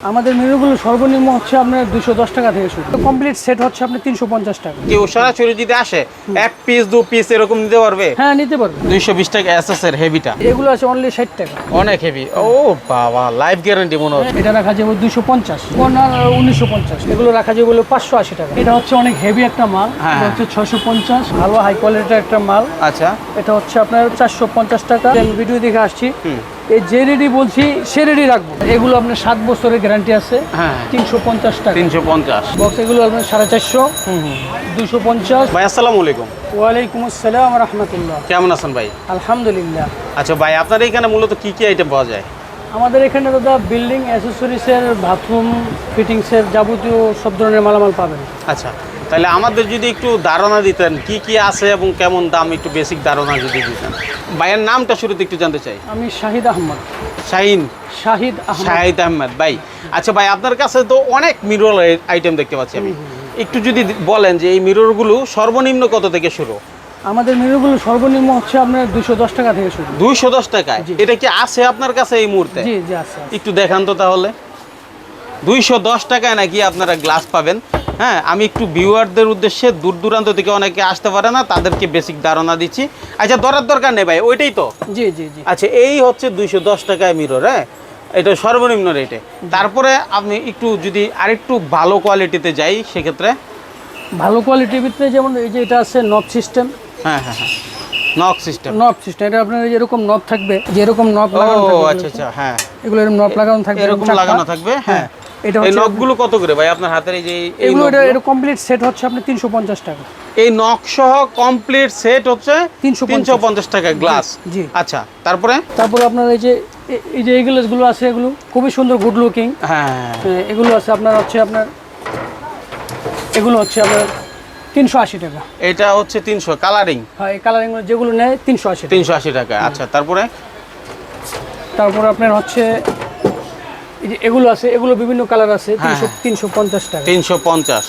আমাদের মেনুগুলো সর্বনিম্ন হচ্ছে আপনার দুশো দশ টাকা থেকে শুরু। কমপ্লিট সেট হচ্ছে আপনার তিনশো পঞ্চাশ টাকা। কেউ সরাসরি যদি আসে এক পিস দু পিস এরকম নিতে পারবে? হ্যাঁ নিতে পারবে। দুইশো বিশ টাকা এস এর হেভিটা এগুলো আছে অনলি ষাট টাকা। অনেক হেভি ও বাবা লাইফ গ্যারান্টি মনে হচ্ছে। এটা রাখা যাবে দুশো পঞ্চাশ। উনিশশো পঞ্চাশ। এগুলো রাখা যাবে হলো পাঁচশো আশি টাকা। এটা হচ্ছে অনেক হেভি একটা মাল। হ্যাঁ। এটা হচ্ছে ছশো পঞ্চাশ। ভালো হাই কোয়ালিটির একটা মাল। আচ্ছা। এটা হচ্ছে আপনার চারশো পঞ্চাশ টাকা। আমি ভিডিও দেখে আসছি। এই যে রেডি বলছি সে রেডি রাখব। এগুলো আপনার সাত বছরের গ্যারান্টি আছে। হ্যাঁ। তিনশো পঞ্চাশ টাকা। তিনশো পঞ্চাশ। বক্স এগুলো আপনার সাড়ে চারশো। দুশো পঞ্চাশ। ভাই আসসালামু আলাইকুম। ওয়ালাইকুম আসসালাম রহমতুল্লাহ। কেমন আছেন ভাই? আলহামদুলিল্লাহ। আচ্ছা ভাই আপনার এখানে মূলত কি কি আইটেম পাওয়া যায়? আমাদের এখানে দাদা বিল্ডিং অ্যাসেসরিজের বাথরুম ফিটিংসের যাবতীয় সব ধরনের মালামাল পাবেন। আচ্ছা। তাহলে আমাদের যদি একটু ধারণা দিতেন কি কি আছে এবং কেমন দাম একটু বেসিক ধারণা যদি দিতেন। ভাইয়ের নামটা শুরুতে একটু জানতে চাই। আমি শাহিদ আহমদ। শাহিন? শাহিদ শাহিদ আহমেদ ভাই। আচ্ছা ভাই আপনার কাছে তো অনেক মিরর আইটেম দেখতে পাচ্ছি আমি। একটু যদি বলেন যে এই মিররগুলো সর্বনিম্ন কত থেকে শুরু? আমাদের মেনুগুলো সর্বনিম্ন হচ্ছে আপনার দুশো দশ টাকা থেকে শুরু। দুইশো দশ টাকায়? এটা কি আছে আপনার কাছে এই মুহূর্তে? জি জি আছে আছে। একটু দেখান তো তাহলে। দুইশো দশ টাকায় নাকি আপনারা গ্লাস পাবেন। হ্যাঁ আমি একটু ভিউয়ারদের উদ্দেশ্যে দূর দূরান্ত থেকে অনেকে আসতে পারে না তাদেরকে বেসিক ধারণা দিচ্ছি। আচ্ছা দরার দরকার নেই ভাই ওইটাই তো? জি জি জি। আচ্ছা এই হচ্ছে দুইশো দশ টাকায় মিরর হ্যাঁ? এটা সর্বনিম্ন রেটে তারপরে আপনি একটু যদি আরেকটু ভালো কোয়ালিটিতে যাই সেক্ষেত্রে? ভালো কোয়ালিটির ভিতরে যেমন এই যে এটা আছে নব সিস্টেম হ্যাঁ হ্যাঁ হ্যাঁ। সিস্টেম নব সিস্টেম এটা আপনার এই যে এরকম নব থাকবে যেরকম নব লাগানো থাকবে আচ্ছা আচ্ছা হ্যাঁ। এগুলো এরকম নব লাগানো থাকবে এরকম লাগানো থাকবে হ্যাঁ। এটা এই নখগুলো কত করে ভাই? আপনার হাতের এই যে এগুলো এটা কমপ্লিট সেট হচ্ছে তিনশো পঞ্চাশ টাকা। এই নখ সহ কমপ্লিট সেট হচ্ছে 350 তিনশো পঞ্চাশ টাকা গ্লাস জি। আচ্ছা তারপরে? তারপর আপনার এই যে এই যে এগুলো আছে এগুলো খুবই সুন্দর গুড লুকিং হ্যাঁ এগুলো আছে আপনার হচ্ছে আপনার এগুলো হচ্ছে আপনার তিনশো আশি টাকা। এটা হচ্ছে তিনশো কালারিং হ্যাঁ এই কালারিং যেগুলো নেয় তিনশো আশি তিনশো আশি টাকা আচ্ছা তারপরে? তারপর আপনার হচ্ছে এই যে এগুলো আছে এগুলো বিভিন্ন কালার আছে হ্যাঁ, তিনশো তিনশো পঞ্চাশ টাকা। তিনশো পঞ্চাশ।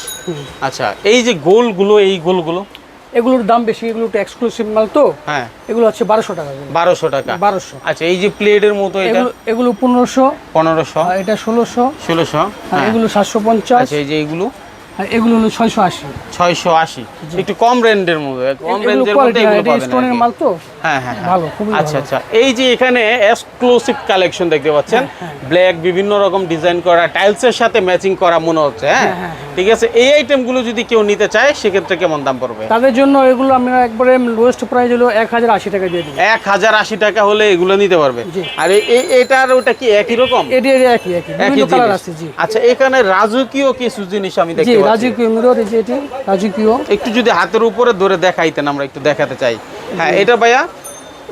আচ্ছা এই যে গোলগুলো এই গোলগুলো? এগুলোর দাম বেশি এগুলো একটু এক্সক্লুসিভ মাল তো। হ্যাঁ। এগুলো হচ্ছে বারোশো টাকা বারোশো টাকা। বারোশো। আচ্ছা এই যে প্লেটের মতো এগুলো এগুলো পনেরোশো। পনেরোশো। এটা ষোলোশো। ষোলোশো হ্যাঁ এগুলো সাতশো পঞ্চাশ। আচ্ছা এই যে এইগুলো আর এগুলো হলো ছয়শো আশি। ছয়শো আশি। একটু কম রেঞ্জের মধ্যে কম রেঞ্জের মধ্যে এগুলো পাবেন স্টোনের মাল তো? হ্যাঁ হ্যাঁ হ্যাঁ। ভালো খুবই আচ্ছা আচ্ছা। এই যে এখানে এক্সক্লুসিভ কালেকশন দেখতে পাচ্ছেন হ্যাঁ, ব্ল্যাক বিভিন্ন রকম ডিজাইন করা টাইলসের সাথে ম্যাচিং করা মনে হচ্ছে হ্যাঁ? হ্যাঁ, হ্যাঁ, হ্যাঁ। ঠিক আছে এই আইটেমগুলো যদি কেউ নিতে চায় সেক্ষেত্রে কেমন দাম পড়বে? তাদের জন্য এগুলো আমরা একবারে লোয়েস্ট প্রাইস হলো এক হাজার আশি টাকা দিয়ে দিই এক হাজার আশি টাকা হলে এগুলো নিতে পারবে? আর এটার ওটা কি একই রকম? এটি একই একই। একই কালার আছে জি। আচ্ছা এখানে রাজকীয় কিছু জিনিস আমি দেখতে পাচ্ছি। রাজকীয় মিরর এই যে এটি রাজকীয়। একটু যদি হাতের উপরে ধরে দেখাইতেন আমরা একটু দেখাতে চাই। হ্যাঁ এটা ভাইয়া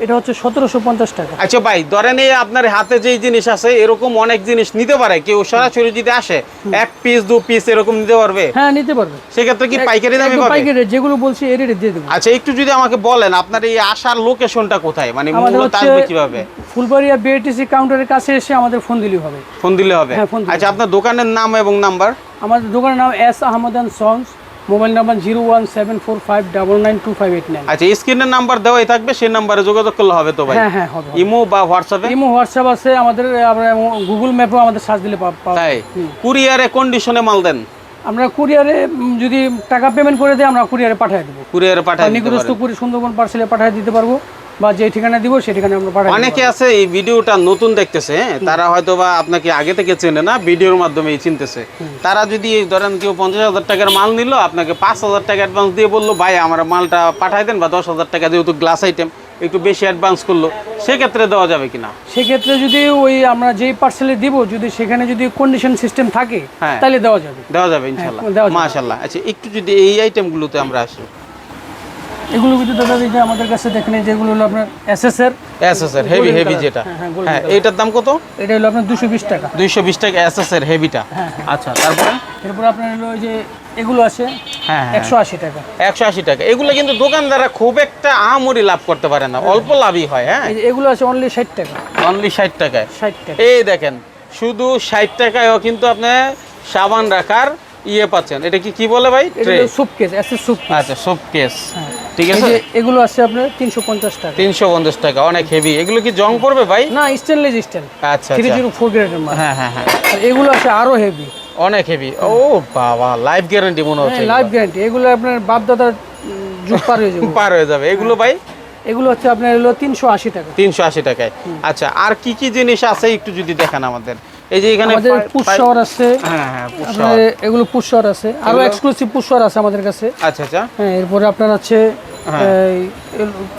এটা হচ্ছে সতেরোশো পঞ্চাশ টাকা। আচ্ছা ভাই ধরেন এই আপনার হাতে যে জিনিস আছে এরকম অনেক জিনিস নিতে পারে। কেউ সরাসরি যদি আসে এক পিস দু পিস এরকম নিতে পারবে? হ্যাঁ নিতে পারবে। সেক্ষেত্রে কি পাইকারি দামে পাবে? পাইকারি যেগুলো বলছি এর রেট দিয়ে দেবো। আচ্ছা একটু যদি আমাকে বলেন আপনার এই আসার লোকেশনটা কোথায়? মানে মূলত আসবে কীভাবে? ফুলবাড়িয়া বিআরটিসি কাউন্টারের কাছে এসে আমাদের ফোন দিলেই হবে। ফোন দিলে হবে? হ্যাঁ, আচ্ছা আপনার দোকানের নাম এবং নাম্বার আমাদের দোকানের নাম S Ahmad and sons mobile number zero one seven four five double nine two five eight nine. আচ্ছা স্ক্রিনের নাম্বার দেওয়াই থাকবে সেই নাম্বারে যোগাযোগ করলে হবে তো ভাই? হ্যাঁ হ্যাঁ হবে। ইমো বা হোয়াটসঅ্যাপে? ইমো হোয়াটসঅ্যাপ আছে আমাদের গুগল ম্যাপেও আমাদের সার্চ দিলে তাই? কুরিয়ারে কন্ডিশনে মাল দেন। আমরা কুরিয়ারে যদি টাকা পেমেন্ট করে দিই আমরা কুরিয়ারে পাঠিয়ে দেবো। কুরিয়ারে পাঠিয়ে নিকটস্থ সুন্দরবন পার্সেলে পাঠিয়ে দিতে পারব। বা যে ঠিকানা দিব সেই ঠিকানা আমরা পাঠিয়ে অনেকে আছে এই ভিডিওটা নতুন দেখতেছে তারা হয়তো বা আপনাকে আগে থেকে চেনে না ভিডিওর মাধ্যমে চিনতেছে। তারা যদি ধরেন কেউ পঞ্চাশ হাজার টাকার মাল নিল আপনাকে পাঁচ হাজার টাকা অ্যাডভান্স দিয়ে বলল ভাই আমার মালটা পাঠাই দেন বা দশ হাজার টাকা যেহেতু গ্লাস আইটেম একটু বেশি অ্যাডভান্স করল সেক্ষেত্রে দেওয়া যাবে কিনা? সেক্ষেত্রে যদি ওই আমরা যেই পার্সেলে দিব যদি সেখানে যদি কন্ডিশন সিস্টেম থাকে হ্যাঁ। তাহলে দেওয়া যাবে। দেওয়া যাবে ইনশাল্লাহ হ্যাঁ, মাশাল্লাহ আচ্ছা একটু যদি এই আইটেমগুলোতে আমরা আসি। এগুলো কিন্তু দাদা এই যে আমাদের কাছে দেখেন এই যেগুলো হলো আপনার এসএস এর এস এস এর হেভি হেভি যেটা। হ্যাঁ, হ্যাঁ, হ্যাঁ। এটার দাম কত? এটা হলো আপনার দুশো বিশ টাকা। দুইশো বিশ টাকা এস এস এর হেভিটা হ্যাঁ, আচ্ছা তারপরে? এরপর আপনার হলো ওই যে এগুলো আছে হ্যাঁ হ্যাঁ একশো আশি টাকা। একশো আশি টাকা। এগুলো কিন্তু দোকানদাররা খুব একটা আমরি লাভ করতে পারে না। অল্প লাভই হয় হ্যাঁ। এই যে এগুলো আছে অনলি ষাট টাকা। অনলি ষাট টাকায়। ষাট টাকা। এই দেখেন শুধু ষাট টাকায়ও কিন্তু আপনি সাবান রাখার ইয়ে পাচ্ছেন। এটা কি কি বলে ভাই? এটা ট্রে হলো সুপ কেস এসএস সুপ আচ্ছা সব কেস হ্যাঁ। ঠিক আছে? এগুলো আছে আপনার তিনশো পঞ্চাশ টাকা। তিনশো পঞ্চাশ টাকা অনেক হেভি এগুলো কি জং পড়বে ভাই? না স্টেনলেস স্টিল আচ্ছা থ্রি আচ্ছা জিরো ফোর গ্রেডের মাল হ্যাঁ হ্যাঁ হ্যাঁ। আর এগুলো আছে আরও হেভি অনেক হেভি ও বাবা লাইফ গ্যারান্টি মনে হচ্ছে লাইফ গ্যারান্টি এগুলো আপনার বাপ দাদার যুগ পার হয়ে যাবে। পার হয়ে যাবে। এগুলো ভাই? এগুলো হচ্ছে আপনার হলো তিনশো আশি টাকা। তিনশো আশি টাকায়। আচ্ছা আর কি কি জিনিস আছে একটু যদি দেখান আমাদের? এই যে এখানে আমাদের পুষ্কর আছে। হ্যাঁ হ্যাঁ এগুলো পুষ্কর আছে। আরও এক্সক্লুসিভ পুষ্কর আছে আমাদের কাছে। আচ্ছা আচ্ছা। হ্যাঁ এরপরে আপনার আছে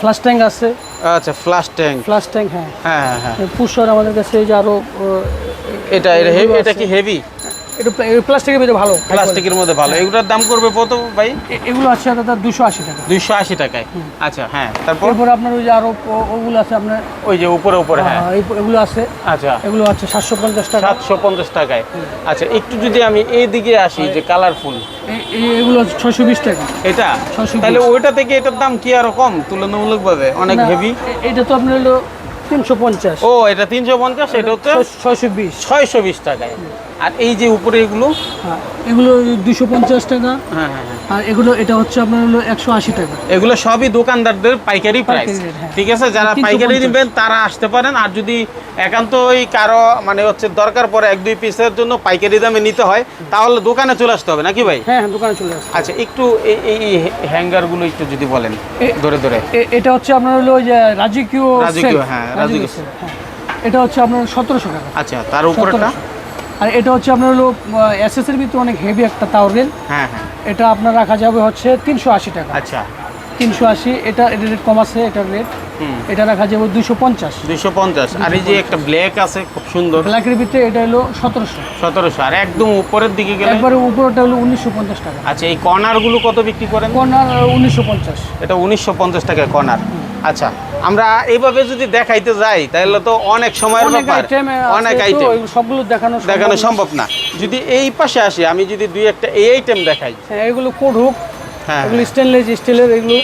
ফ্লাশ ট্যাঙ্ক আছে। আচ্ছা ফ্লাশ ট্যাঙ্ক ফ্লাশ ট্যাঙ্ক হ্যাঁ। হ্যাঁ হ্যাঁ হ্যাঁ। পুষ্কর আমাদের কাছে এই যে আরও এটা এটা এটা কি হেভি এটা প্লাস্টিকের ভিতরে ভালো প্লাস্টিকের মধ্যে ভালো। এগুলোর দাম করবে কত ভাই? এগুলো আছে দাদা দুশো আশি টাকা। দুইশো আশি টাকায়। আচ্ছা হ্যাঁ তারপর? এরপরে আপনার ওই যে আরও ওগুলো আছে আপনার ওই যে উপরে উপরে হ্যাঁ। এগুলো আছে। আচ্ছা। এগুলো আছে সাতশো পঞ্চাশ টাকা। সাতশো পঞ্চাশ টাকায়। আচ্ছা একটু যদি আমি এই দিকে আসি যে কালারফুল। এগুলো ছয়শো বিশ টাকা। এটা? 620 তাহলে ওইটা থেকে এটার দাম কি আরও কম? তুলনামূলকভাবে অনেক হেভি এটা তো আপনার হলো তিনশো পঞ্চাশ। ও এটা তিনশো পঞ্চাশ এটা হচ্ছে ছয়শো বিশ। ছয়শো বিশ টাকায়। আর এই যে উপরে এগুলো? হ্যাঁ, এগুলো দুশো পঞ্চাশ টাকা। হ্যাঁ হ্যাঁ আর এগুলো এটা হচ্ছে আপনার হলো একশো আশি টাকা। এগুলো সবই দোকানদারদের পাইকারি প্রাইস। ঠিক আছে? যারা পাইকারি নেবেন তারা আসতে পারেন। আর যদি একান্তই কারও মানে হচ্ছে দরকার পড়ে এক দুই পিসের জন্য পাইকারি দামে নিতে হয় তাহলে দোকানে চলে আসতে হবে নাকি ভাই? হ্যাঁ দোকানে চলে আসছে আচ্ছা একটু এই হ্যাঙ্গারগুলো একটু যদি বলেন ধরে ধরে। এটা হচ্ছে আপনার হলো ওই যে রাজকীয় রাজকীয়, হ্যাঁ, রাজকীয়। এটা হচ্ছে আপনার সতেরোশো টাকা। আচ্ছা তার উপরেটা 1700 আর এটা হচ্ছে আপনার হলো এসএসের ভিতরে অনেক হেভি একটা তাওরেল হ্যাঁ হ্যাঁ। এটা আপনার রাখা যাবে হচ্ছে তিনশো আশি টাকা। আচ্ছা। তিনশো আশি এটা এটা রেট কম আছে এটার রেট হুম। এটা রাখা যাবে দুশো পঞ্চাশ। দুইশো পঞ্চাশ। আর এই যে একটা ব্ল্যাক আছে খুব সুন্দর। ব্ল্যাকের ভিতরে এটা হলো সতেরোশো। সতেরোশো। আর একদম উপরের দিকে গেলে? একবারে উপরটা হলো উনিশশো পঞ্চাশ টাকা। আচ্ছা এই কর্নারগুলো কত বিক্রি করেন? কর্নার উনিশশো পঞ্চাশ। এটা উনিশশো পঞ্চাশ টাকা কর্নার। আচ্ছা। আমরা এইভাবে যদি দেখাইতে যাই তাহলে তো অনেক সময়ের অনেক ব্যাপার। আইটেম অনেক আইটেম সবগুলো দেখানো দেখানো সম্ভব না। যদি এই পাশে আসি আমি যদি দুই একটা এই আইটেম দেখাই। হ্যাঁ এগুলো কোড হুক হ্যাঁ এগুলো স্টেনলেস স্টিলের এগুলো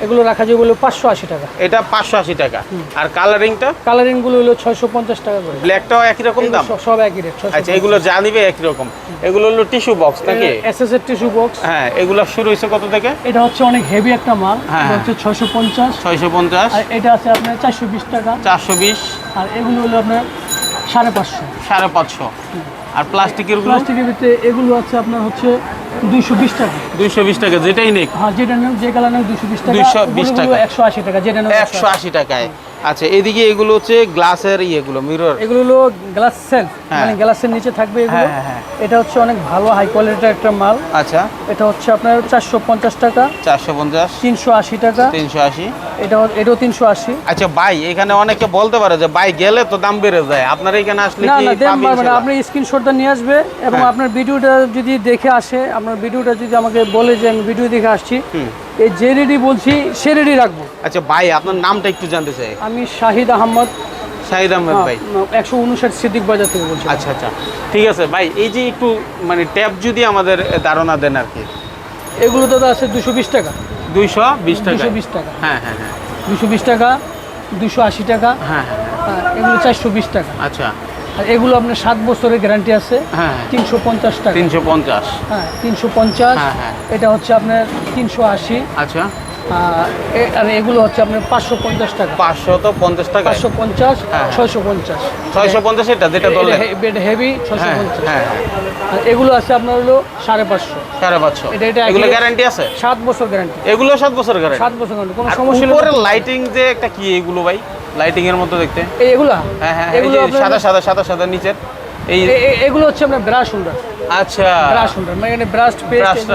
এগুলো রাখা যাবে হলো পাঁচশো আশি টাকা। এটা পাঁচশো আশি টাকা। আর কালারিংটা? কালারিংগুলো হলো ছয়শো পঞ্চাশ টাকা করে। ব্ল্যাকটাও একই রকম দাম? সব- একই রেট আচ্ছা এগুলো জানিবে একই রকম। এগুলো হলো টিস্যু বক্স নাকি? এসএস এর টিস্যু বক্স। হ্যাঁ এগুলো শুরু হয়েছে কত থেকে? এটা হচ্ছে অনেক হেভি একটা মাল। হ্যাঁ, এটা হচ্ছে ছয়শো পঞ্চাশ। ছয়শো পঞ্চাশ। আর এটা আছে আপনার চারশো বিশ টাকা। চারশো বিশ। আর এগুলো হলো আপনার সাড়ে পাঁচশো। সাড়ে পাঁচশো। আর প্লাস্টিকের প্লাস্টিকের ভিতরে এগুলো আছে আপনার হচ্ছে দুইশো বিশ টাকা। দুইশো বিশ টাকা যেটাই নেই হ্যাঁ যেটা নেব যে কালার নেব দুশো বিশ টাকা। 220 টাকা। একশো আশি টাকা যেটা নেব একশো আশি টাকায়। আচ্ছা এদিকে এগুলো হচ্ছে গ্লাসের ইয়েগুলো মিরর এগুলো হলো গ্লাস সেলফ হ্যাঁ। মানে গ্লাসের নিচে থাকবে এগুলো। হ্যাঁ, হ্যাঁ, এটা হচ্ছে অনেক ভালো হাই কোয়ালিটির একটা মাল। আচ্ছা। এটা হচ্ছে আপনার চারশো পঞ্চাশ টাকা। চারশো পঞ্চাশ। তিনশো আশি টাকা। তিনশো আশি। এটা এটাও তিনশো আশি। আচ্ছা ভাই এখানে অনেকে বলতে পারে যে ভাই গেলে তো দাম বেড়ে যায়। আপনার এখানে আসলে কি না না সেটা? আপনি স্ক্রিনশটটা নিয়ে আসবে এবং। আপনার ভিডিওটা যদি দেখে আসে আপনার ভিডিওটা যদি আমাকে বলে যে আমি ভিডিও দেখে আসছি। এই যে রেডি বলছি সে রেডি রাখব। আচ্ছা ভাই আপনার নামটা একটু জানতে চাই। আমি শাহিদ আহমদ। শাহিদ আহমেদ ভাই। একশো উনষাট সিদ্দিক বাজার থেকে বলছি। আচ্ছা আচ্ছা। ঠিক আছে ভাই এই যে একটু মানে ট্যাব যদি আমাদের ধারণা দেন আর কি। এগুলো দাদা আছে দুশো বিশ টাকা। দুইশো বিশ টাকা। দুশো বিশ টাকা। হ্যাঁ হ্যাঁ হ্যাঁ। দুশো বিশ টাকা দুশো আশি টাকা হ্যাঁ হ্যাঁ। হ্যাঁ, এগুলো চারশো বিশ টাকা। আচ্ছা। আর এগুলো আপনার সাত বছরের গ্যারান্টি আছে। হ্যাঁ তিনশো পঞ্চাশ টাকা। তিনশো পঞ্চাশ। হ্যাঁ তিনশো পঞ্চাশ। হ্যাঁ, হ্যাঁ। এটা হচ্ছে আপনার তিনশো আশি। আচ্ছা। আর এগুলো হচ্ছে আপনার পাঁচশো পঞ্চাশ টাকা। পাঁচশো তো পঞ্চাশ টাকা পাঁচশো পঞ্চাশ হ্যাঁ। ছয়শো পঞ্চাশ। ছয়শো পঞ্চাশ এটা যেটা বললেন। বেড হেভি ছয়শো হ্যাঁ পঞ্চাশ। হ্যাঁ হ্যাঁ। আর এগুলো আছে আপনার হলো সাড়ে পাঁচশো। সাড়ে পাঁচশো। এটা- এটা এগুলো গ্যারান্টি আছে? সাত বছর গ্যারান্টি এগুলো সাত বছর গ্যারান্টি সাত বছর গ্যারান্টি কোনো সমস্যা লাইটিং যে একটা কি এগুলো ভাই? লাইটিং এর মতো দেখতে। এই এগুলা? হ্যাঁ হ্যাঁ এই এগুলো সাদা সাদা সাদা সাদা নিচের। এই এগুলো হচ্ছে আপনার ব্রাশ হোল্ডার আচ্ছা। ব্রাশ হোল্ডার মানে এখানে ব্রাশ পেস্ট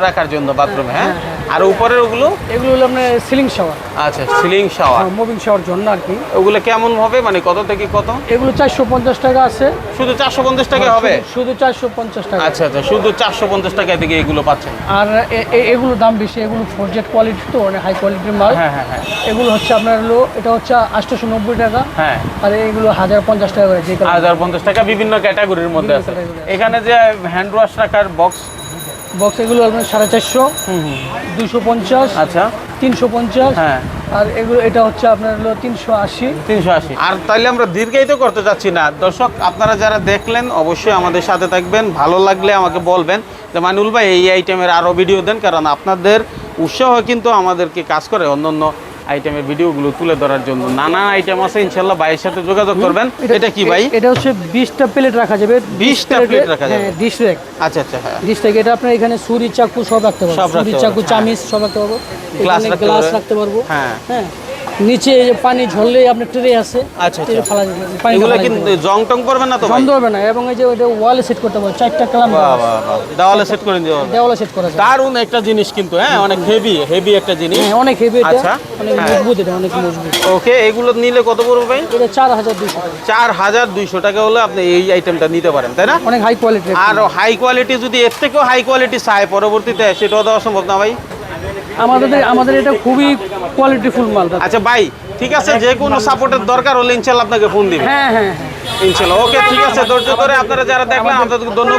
রাখার জন্য বাথরুমে হ্যাঁ? হ্যাঁ, আর উপরের ওগুলো? এগুলো হলো আপনার সিলিং শাওয়ার আচ্ছা সিলিং শাওয়ার মুভিং শাওয়ার জন্য আর কি। ওগুলো কেমন হবে? মানে কত থেকে কত? এগুলো চারশো পঞ্চাশ টাকা আছে। শুধু চারশো পঞ্চাশ টাকা হবে? শুধু- শুধু চারশো পঞ্চাশ টাকা। আচ্ছা আচ্ছা শুধু চারশো পঞ্চাশ টাকা থেকে এগুলো পাচ্ছেন। আর এগুলো দাম বেশি এগুলো ফোরজেট কোয়ালিটি তো অনেক হাই কোয়ালিটির মাল। হ্যাঁ হ্যাঁ হ্যাঁ। এগুলো হচ্ছে আপনার হলো এটা হচ্ছে আটশোশো নব্বই টাকা। হ্যাঁ। আর এগুলো হাজার পঞ্চাশ টাকা করে যে কালার হাজার পঞ্চাশ টাকা বিভিন্ন ক্যাটাগরির মধ্যে আছে। এখানে যে হ্যান্ড ওয়াশ রাখার বক্স বক্স এগুলো আপনার সাড়ে চারশো দুশো পঞ্চাশ আচ্ছা। তিনশো পঞ্চাশ হ্যাঁ। আর এগুলো এটা হচ্ছে আপনার হলো তিনশো আশি। তিনশো আশি। আর তাইলে আমরা দীর্ঘায়িত করতে চাচ্ছি না। দর্শক আপনারা যারা দেখলেন অবশ্যই আমাদের সাথে থাকবেন। ভালো লাগলে আমাকে বলবেন যে মানুল ভাই এই আইটেমের আরও ভিডিও দেন কারণ আপনাদের উৎসাহ কিন্তু আমাদেরকে কাজ করে। অন্যান্য আইটেমের ভিডিওগুলো তুলে ধরার জন্য। নানা আইটেম আছে ইনশাল্লাহ ভাইয়ের সাথে যোগাযোগ করবেন। এটা কি ভাই? এটা হচ্ছে বিশটা প্লেট রাখা যাবে। বিশটা প্লেট রাখা যাবে। হ্যাঁ ডিশ র্যাক আচ্ছা আচ্ছা হ্যাঁ। ডিশ র্যাক এটা আপনার এখানে ছুরি চাকু সব রাখতে পারব। সুরি ছুরি চাকু চামিস চামিচ সব রাখতে পারব। গ্লাস রাখতে রাখতে পারব। হ্যাঁ। হ্যাঁ। নিচে পানি ঝরলে আপনার ট্রে আছে আচ্ছা, আচ্ছা। ফালা যাবে, এগুলো কিন্তু জং টং করবে না তো ভাই? বন্ধ হবে না এবং এই যে ওইটা ওয়ালে সেট করতে পারব চারটা কালাম দেওয়ালে সেট করে দিও। দেওয়ালে সেট করা যায় দারুণ একটা জিনিস কিন্তু হ্যাঁ অনেক হেভি হেভি একটা জিনিস। হ্যাঁ অনেক হেভি এটা। আচ্ছা, অনেক হ্যাঁ। মজবুত এটা অনেক মজবুত। ওকে এগুলো নিলে কত পড়বে ভাই? এটা চার হাজার দুশো টাকা। হলে আপনি এই আইটেমটা নিতে পারেন তাই না? অনেক হাই কোয়ালিটি আর হাই কোয়ালিটি যদি এর থেকেও হাই কোয়ালিটি চায় পরবর্তীতে সেটাও দেওয়া সম্ভব না ভাই? আমাদের আমাদের এটা খুবই কোয়ালিটিফুল মাল আচ্ছা ভাই ঠিক আছে যে কোনো সাপোর্টের দরকার হলে ইনশাল্লাহ আপনাকে ফোন দিবে। হ্যাঁ হ্যাঁ হ্যাঁ। ইনশাল্লাহ ওকে ঠিক আছে ধৈর্য ধরে আপনারা যারা দেখলেন আপনাদের ধন্যবাদ।